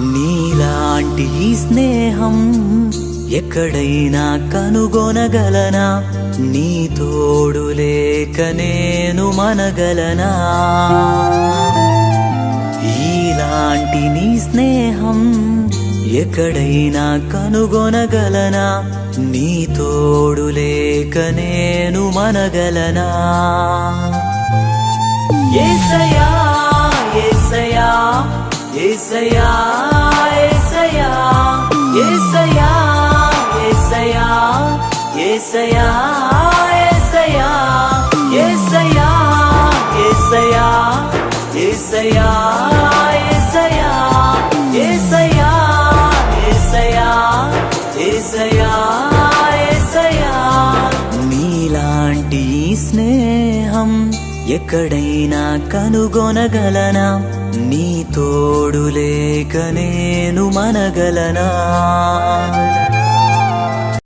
నీలాంటి ఈ స్నేహం ఎక్కడైనా కనుగొనగలనా? నీ తోడు లేక నేను మనగలనా? ఇలాంటి నీ స్నేహం ఎక్కడైనా కనుగొనగలనా? నీ తోడు లేక నేను మనగలనా? ఏసయా ఏసయా ఏసయా ఏసయా ఏసయా ఏసయా ఏసయా ఏసయా ఏసయా ఏసయా ఏసయా ఏసయా ఏసయా ఏసయా ఏసయా ఏసయా నీలాంటి ఈ స్నేహం ఎక్కడైనా కనుగొనగలనా నీ తోడు లేక నేను మనగలనా?